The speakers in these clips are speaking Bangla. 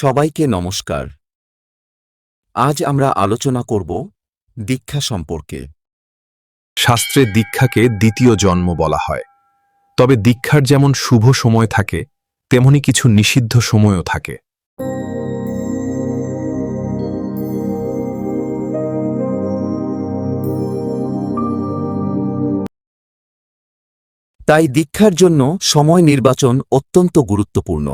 সবাইকে নমস্কার। আজ আমরা আলোচনা করব দীক্ষা সম্পর্কে। শাস্ত্রে দীক্ষাকে দ্বিতীয় জন্ম বলা হয়। তবে দীক্ষার যেমন শুভ সময় থাকে তেমনি কিছু নিষিদ্ধ সময়ও থাকে। তাই দীক্ষার জন্য সময় নির্বাচন অত্যন্ত গুরুত্বপূর্ণ।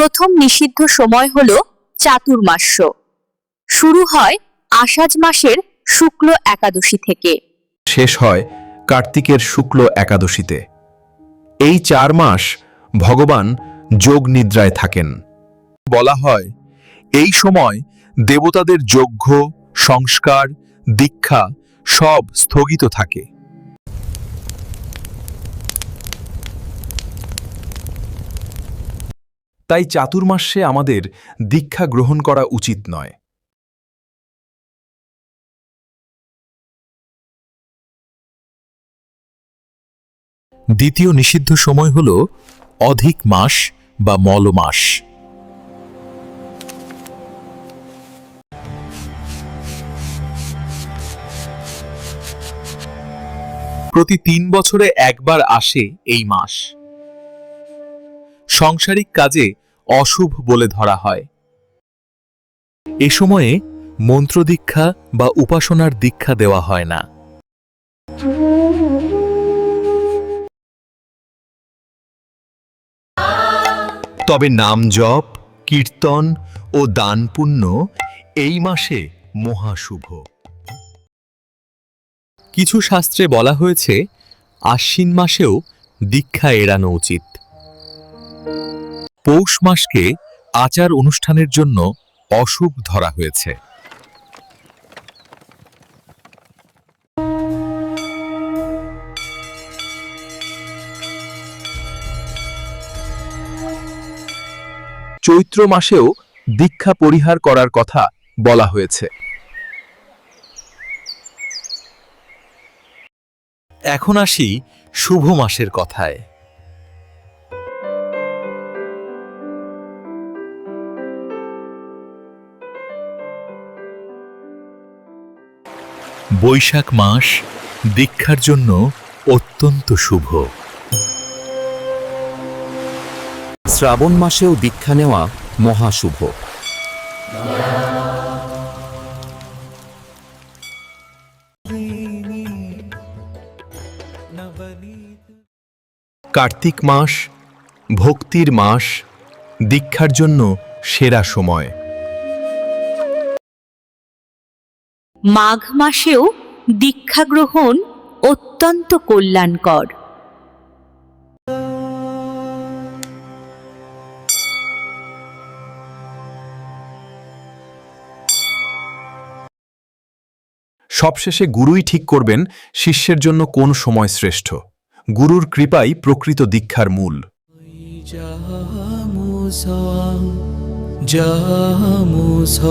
প্রথম নিষিদ্ধ সময় হল চাতুর্মাস্য। শুরু হয় আষাঢ় মাসের শুক্ল একাদশী থেকে। শেষ হয় কার্তিকের শুক্ল একাদশীতে। এই চার মাস ভগবান যোগ নিদ্রায় থাকেন। বলা হয়, এই সময় দেবতাদের যজ্ঞ, সংস্কার, দীক্ষা সব স্থগিত থাকে। তাই চাতুর্মাস্যে আমাদের দীক্ষা গ্রহণ করা উচিত নয়। দ্বিতীয় নিষিদ্ধ সময় হল অধিক মাস বা মলমাস প্রতি তিন বছরে একবার আসে এই মাস। সাংসারিক কাজে অশুভ বলে ধরা হয়। এ সময়ে মন্ত্র দীক্ষা বা উপাসনার দীক্ষা দেওয়া হয় না। তবে নাম জপ, কীর্তন ও দান পুণ্য এই মাসে মহাশুভ কিছু শাস্ত্রে বলা হয়েছে, আশ্বিন মাসেও দীক্ষা এড়ানো উচিত। পৌষ মাসকে আচার অনুষ্ঠানের জন্য অশুভ ধরা হয়েছে। চৈত্র মাসেও দীক্ষা পরিহার করার কথা বলা হয়েছে। এখন আসি শুভ মাসের কথায়। বৈশাখ মাস দীক্ষার জন্য অত্যন্ত শুভ। শ্রাবণ মাসেও দীক্ষা নেওয়া মহাশুভ কার্তিক মাস ভক্তির মাস দীক্ষার জন্য সেরা সময়। মাঘ মাসেও দীক্ষা গ্রহণ অত্যন্ত কল্যাণকর। সবশেষে গুরুই ঠিক করবেন শিষ্যের জন্য কোন সময় শ্রেষ্ঠ। গুরুর কৃপাই প্রকৃত দীক্ষার মূল। Jamusa,